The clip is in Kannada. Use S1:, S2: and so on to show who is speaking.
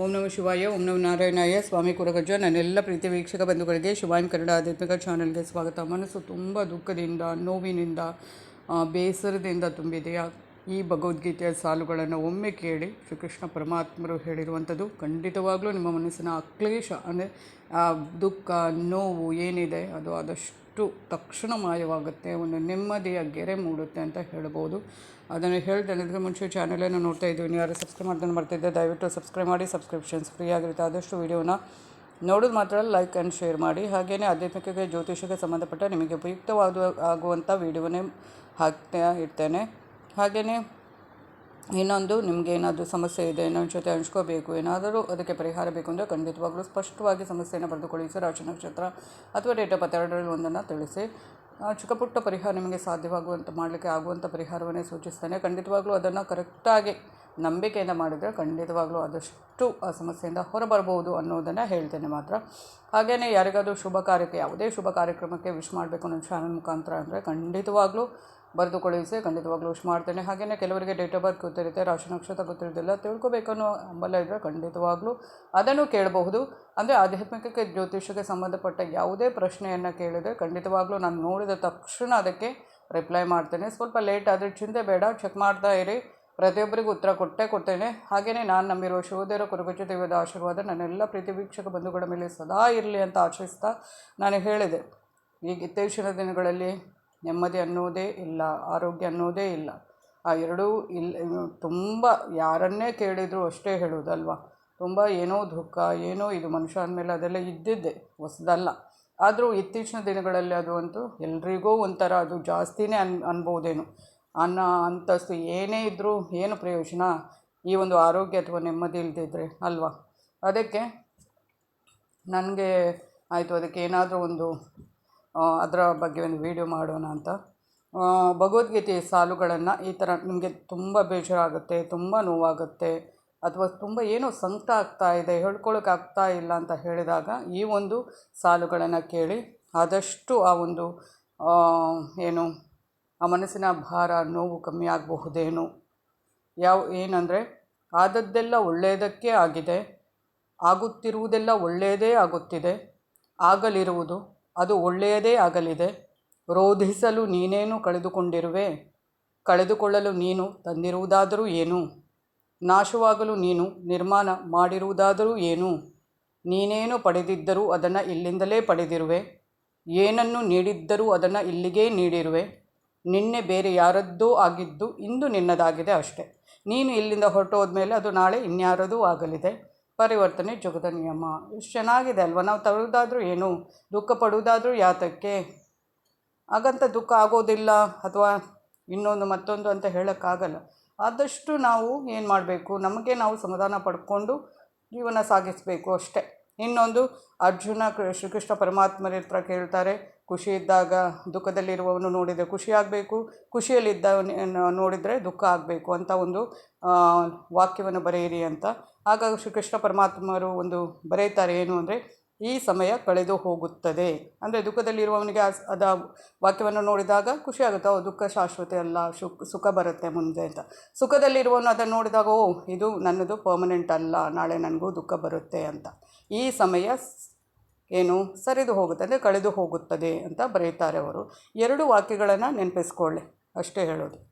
S1: ಓಂ ನಮ ಶಿವಾಯ, ಓಂ ನಮ ನಾರಾಯಣಾಯ. ಸ್ವಾಮಿ ಕುರಗಜ್ಜ ನನ್ನೆಲ್ಲ ಪ್ರೀತಿ ವೀಕ್ಷಕ ಬಂಧುಗಳಿಗೆ ಶಿವಾಯಂ ಕನ್ನಡ ಆಧ್ಯಾತ್ಮಿಕ ಚಾನಲ್ಗೆ ಸ್ವಾಗತ. ಮನಸ್ಸು ತುಂಬ ದುಃಖದಿಂದ, ನೋವಿನಿಂದ ಬೇಸರದಿಂದ ತುಂಬಿದೆಯಾ? ಈ ಭಗವದ್ಗೀತೆಯ ಸಾಲುಗಳನ್ನು ಒಮ್ಮೆ ಕೇಳಿ ಶ್ರೀಕೃಷ್ಣ ಪರಮಾತ್ಮರು ಹೇಳಿರುವಂಥದ್ದು ಖಂಡಿತವಾಗ್ಲೂ ನಿಮ್ಮ ಮನಸ್ಸಿನ ಅಕ್ಲೇಶ ಅಂದರೆ ಆ ದುಃಖ, ನೋವು ಏನಿದೆ ಅದು ಆದಷ್ಟು ತಕ್ಷಣ ಮಾಯವಾಗುತ್ತೆ ಒಂದು ನೆಮ್ಮದಿಯ ಗೆರೆ ಮೂಡುತ್ತೆ ಅಂತ ಹೇಳ್ಬೋದು. ಅದನ್ನು ಹೇಳ್ದೆ ಮುಂಚೆ ಚಾನಲನ್ನು ನೋಡ್ತಾ ಇದ್ದೀವಿ ಯಾರು ಸಬ್ಸ್ಕ್ರೈಬ್ ಮಾಡ್ಕೊಂಡು ಬರ್ತಿದ್ದೆ ದಯವಿಟ್ಟು ಸಬ್ಸ್ಕ್ರೈಬ್ ಮಾಡಿ ಸಬ್ಸ್ಕ್ರಿಪ್ಷನ್ಸ್ ಫ್ರೀ ಆಗಿರುತ್ತೆ. ಆದಷ್ಟು ವಿಡಿಯೋನ ನೋಡೋದು ಮಾತ್ರ ಲೈಕ್ ಆ್ಯಂಡ್ ಶೇರ್ ಮಾಡಿ. ಹಾಗೆಯೇ ಆಧ್ಯಾತ್ಮಿಕಕ್ಕೆ ಜ್ಯೋತಿಷಕ್ಕೆ ಸಂಬಂಧಪಟ್ಟ ನಿಮಗೆ ಉಪಯುಕ್ತವಾದ ಆಗುವಂಥ ವೀಡಿಯೋನೇ ಹಾಕ್ತಾ ಇರ್ತೇನೆ. ಹಾಗೆಯೇ ಇನ್ನೊಂದು ನಿಮಗೆ ಏನಾದರೂ ಸಮಸ್ಯೆ ಇದೆ, ಇನ್ನೊಂದು ಜೊತೆ ಹಂಚ್ಕೋಬೇಕು, ಏನಾದರೂ ಅದಕ್ಕೆ ಪರಿಹಾರ ಬೇಕು ಅಂದರೆ ಖಂಡಿತವಾಗಲೂ ಸ್ಪಷ್ಟವಾಗಿ ಸಮಸ್ಯೆಯನ್ನು ಬರೆದುಕೊಳ್ಳಿ. ರಾಶಿ ನಕ್ಷತ್ರ ಅಥವಾ ಡೇಟ್ ಆಫ್ ಎರಡರಲ್ಲಿ ಒಂದನ್ನು ತಿಳಿಸಿ. ಚಿಕ್ಕಪುಟ್ಟ ಚಿಕ್ಕ ಪುಟ್ಟ ಪರಿಹಾರ ನಿಮಗೆ ಸಾಧ್ಯವಾಗುವಂಥ ಮಾಡಲಿಕ್ಕೆ ಆಗುವಂಥ ಪರಿಹಾರವನ್ನೇ ಸೂಚಿಸ್ತೇನೆ. ಖಂಡಿತವಾಗಲೂ ಅದನ್ನು ಕರೆಕ್ಟಾಗಿ ನಂಬಿಕೆಯಿಂದ ಮಾಡಿದರೆ ಖಂಡಿತವಾಗಲೂ ಆದಷ್ಟು ಆ ಸಮಸ್ಯೆಯಿಂದ ಹೊರಬರ್ಬೋದು ಅನ್ನೋದನ್ನು ಹೇಳ್ತೇನೆ ಮಾತ್ರ. ಹಾಗೆಯೇ ಯಾರಿಗಾದರೂ ಶುಭ ಕಾರ್ಯಕ್ಕೆ, ಯಾವುದೇ ಶುಭ ಕಾರ್ಯಕ್ರಮಕ್ಕೆ ವಿಶ್ ಮಾಡಬೇಕು ನನ್ನ ಚಾನಲ್ ಮುಖಾಂತರ ಅಂದರೆ ಖಂಡಿತವಾಗ್ಲೂ ಬರೆದು ಕಳುಹಿಸಿ ಖಂಡಿತವಾಗ್ಲೂ ವಿಶ್ ಮಾಡ್ತೇನೆ. ಹಾಗೆಯೇ ಕೆಲವರಿಗೆ ಡೇಟ್ ಆಫ್ ಬರ್ತ್ ಗೊತ್ತಿರುತ್ತೆ, ರಾಶಿ ನಕ್ಷತ್ರ ಗೊತ್ತಿರೋದಿಲ್ಲ, ತಿಳ್ಕೊಬೇಕನ್ನೋ ಹಂಬಲ ಇದ್ದರೆ ಖಂಡಿತವಾಗ್ಲೂ ಅದನ್ನು ಕೇಳಬಹುದು. ಅಂದರೆ ಆಧ್ಯಾತ್ಮಿಕಕ್ಕೆ ಜ್ಯೋತಿಷಕ್ಕೆ ಸಂಬಂಧಪಟ್ಟ ಯಾವುದೇ ಪ್ರಶ್ನೆಯನ್ನು ಕೇಳಿದರೆ ಖಂಡಿತವಾಗ್ಲೂ ನಾನು ನೋಡಿದ ತಕ್ಷಣ ಅದಕ್ಕೆ ರಿಪ್ಲೈ ಮಾಡ್ತೇನೆ. ಸ್ವಲ್ಪ ಲೇಟ್ ಆದರೆ ಚಿಂತೆ ಬೇಡ ಚೆಕ್ ಮಾಡ್ತಾ ಇರಿ. ಪ್ರತಿಯೊಬ್ಬರಿಗೂ ಉತ್ತರ ಕೊಟ್ಟೇ ಕೊಡ್ತೇನೆ. ಹಾಗೆಯೇ ನಾನು ನಂಬಿರುವ ಶಿವದೇವರ ಕುರುಗುಚ ದೇವದ ಆಶೀರ್ವಾದ ನನ್ನೆಲ್ಲ ಪ್ರೀತಿ ವೀಕ್ಷಕ ಬಂಧುಗಳ ಮೇಲೆ ಸದಾ ಇರಲಿ ಅಂತ ಆಶಿಸ್ತಾ ನಾನು ಹೇಳಿದೆ. ಈಗ ಇತ್ತೀಚಿನ ದಿನಗಳಲ್ಲಿ ನೆಮ್ಮದಿ ಅನ್ನೋದೇ ಇಲ್ಲ, ಆರೋಗ್ಯ ಅನ್ನೋದೇ ಇಲ್ಲ. ಆ ಎರಡೂ ಇಲ್ಲ ತುಂಬ ಯಾರನ್ನೇ ಕೇಳಿದರೂ ಅಷ್ಟೇ ಹೇಳೋದಲ್ವ? ತುಂಬ ಏನೋ ದುಃಖ, ಏನೋ ಇದು ಮನುಷ್ಯ ಅಂದಮೇಲೆ ಅದೆಲ್ಲ ಇದ್ದಿದ್ದೆ, ಹೊಸದಲ್ಲ. ಆದರೂ ಇತ್ತೀಚಿನ ದಿನಗಳಲ್ಲಿ ಅದು ಅಂತೂ ಎಲ್ರಿಗೂ ಒಂಥರ ಅದು ಜಾಸ್ತಿನೇ ಅನ್, ಅನ್ಬೋದೇನು. ಅನ್ನ, ಅಂತಸ್ತು ಏನೇ ಇದ್ದರೂ ಏನು ಪ್ರಯೋಜನ? ಈ ಒಂದು ಆರೋಗ್ಯ ಅಥವಾ ನೆಮ್ಮದಿ ಇಲ್ದಿದ್ರೆ ಅಲ್ವಾ? ಅದಕ್ಕೆ ನನಗೆ ಆಯಿತು, ಅದಕ್ಕೆ ಏನಾದರೂ ಒಂದು ಅದರ ಬಗ್ಗೆ ಒಂದು ವಿಡಿಯೋ ಮಾಡೋಣ ಅಂತ. ಭಗವದ್ಗೀತೆಯ ಸಾಲುಗಳನ್ನು ಈ ಥರ ನಿಮಗೆ ತುಂಬ ಬೇಜಾರಾಗುತ್ತೆ, ತುಂಬ ನೋವಾಗುತ್ತೆ, ಅಥವಾ ತುಂಬ ಏನೋ ಸಂಕಟ ಆಗ್ತಾ ಇದೆ ಹೇಳ್ಕೊಳ್ಳೋಕೆ ಆಗ್ತಾ ಇಲ್ಲ ಅಂತ ಹೇಳಿದಾಗ ಈ ಒಂದು ಸಾಲುಗಳನ್ನು ಕೇಳಿ ಆದಷ್ಟು ಆ ಒಂದು ಏನು, ಆ ಮನಸ್ಸಿನ ಭಾರ, ನೋವು ಕಮ್ಮಿ ಆಗಬಹುದೇನೋ. ಯಾವ, ಏನಂದರೆ ಆದದ್ದೆಲ್ಲ ಒಳ್ಳೆಯದಕ್ಕೆ ಆಗಿದೆ, ಆಗುತ್ತಿರುವುದೆಲ್ಲ ಒಳ್ಳೆಯದೇ ಆಗುತ್ತಿದೆ, ಆಗಲಿರುವುದು ಅದು ಒಳ್ಳೆಯದೇ ಆಗಲಿದೆ. ರೋಧಿಸಲು ನೀನೇನು ಕಳೆದುಕೊಂಡಿರುವೆ? ಕಳೆದುಕೊಳ್ಳಲು ನೀನು ತಂದಿರುವುದಾದರೂ ಏನು? ನಾಶವಾಗಲು ನೀನು ನಿರ್ಮಾಣ ಮಾಡಿರುವುದಾದರೂ ಏನು? ನೀನೇನು ಪಡೆದಿದ್ದರೂ ಅದನ್ನು ಇಲ್ಲಿಂದಲೇ ಪಡೆದಿರುವೆ. ಏನನ್ನು ನೀಡಿದ್ದರೂ ಅದನ್ನು ಇಲ್ಲಿಗೇ ನೀಡಿರುವೆ. ನಿನ್ನೆ ಬೇರೆ ಯಾರದ್ದೋ ಆಗಿದ್ದು ಇಂದು ನಿನ್ನದಾಗಿದೆ ಅಷ್ಟೆ. ನೀನು ಇಲ್ಲಿಂದ ಹೊರಟೋದ್ಮೇಲೆ ಅದು ನಾಳೆ ಇನ್ಯಾರದೂ ಆಗಲಿದೆ. ಪರಿವರ್ತನೆ ಜಗದ ನಿಯಮ. ಎಷ್ಟು ಚೆನ್ನಾಗಿದೆ ಅಲ್ವಾ? ನಾವು ತರುವುದಾದ್ರೂ ಏನು? ದುಃಖ ಪಡುವುದಾದ್ರೂ ಯಾತಕ್ಕೆ? ಹಾಗಂತ ದುಃಖ ಆಗೋದಿಲ್ಲ ಅಥವಾ ಇನ್ನೊಂದು ಮತ್ತೊಂದು ಅಂತ ಹೇಳೋಕ್ಕಾಗಲ್ಲ. ಆದಷ್ಟು ನಾವು ಏನು ಮಾಡಬೇಕು? ನಮಗೆ ನಾವು ಸಮಾಧಾನ ಪಡ್ಕೊಂಡು ಜೀವನ ಸಾಗಿಸಬೇಕು ಅಷ್ಟೇ. ಇನ್ನೊಂದು ಅರ್ಜುನ ಶ್ರೀಕೃಷ್ಣ ಪರಮಾತ್ಮರ ಹತ್ರ ಕೇಳ್ತಾರೆ, ಖುಷಿ ಇದ್ದಾಗ ದುಃಖದಲ್ಲಿರುವವನು ನೋಡಿದರೆ ಖುಷಿಯಾಗಬೇಕು ಖುಷಿಯಲ್ಲಿದ್ದ ನೋಡಿದರೆ ದುಃಖ ಆಗಬೇಕು ಅಂತ ಒಂದು ವಾಕ್ಯವನ್ನು ಬರೆಯಿರಿ ಅಂತ. ಆಗ ಶ್ರೀಕೃಷ್ಣ ಪರಮಾತ್ಮರು ಒಂದು ಬರೆಯುತ್ತಾರೆ ಏನು ಅಂದರೆ, ಈ ಸಮಯ ಕಳೆದು ಹೋಗುತ್ತದೆ. ಅಂದರೆ ದುಃಖದಲ್ಲಿರುವವನಿಗೆ ಅದ ವಾಕ್ಯವನ್ನು ನೋಡಿದಾಗ ಖುಷಿ ಆಗುತ್ತೆ, ಓ, ದುಃಖ ಶಾಶ್ವತ ಅಲ್ಲ, ಸುಖ ಬರುತ್ತೆ ಮುಂದೆ ಅಂತ. ಸುಖದಲ್ಲಿರುವವನು ಅದನ್ನು ನೋಡಿದಾಗ, ಓ, ಇದು ನನ್ನದು ಪರ್ಮನೆಂಟ್ ಅಲ್ಲ, ನಾಳೆ ನನಗೂ ದುಃಖ ಬರುತ್ತೆ ಅಂತ. ಈ ಸಮಯ ಏನು ಸರಿದು ಹೋಗುತ್ತೆ ಅಂದರೆ ಕಳೆದು ಹೋಗುತ್ತದೆ ಅಂತ ಬರೆಯುತ್ತಾರೆ ಅವರು. ಎರಡು ವಾಕ್ಯಗಳನ್ನು ನೆನಪಿಸ್ಕೊಳ್ಳಿ. ಅಷ್ಟೇ ಹೇಳೋದು.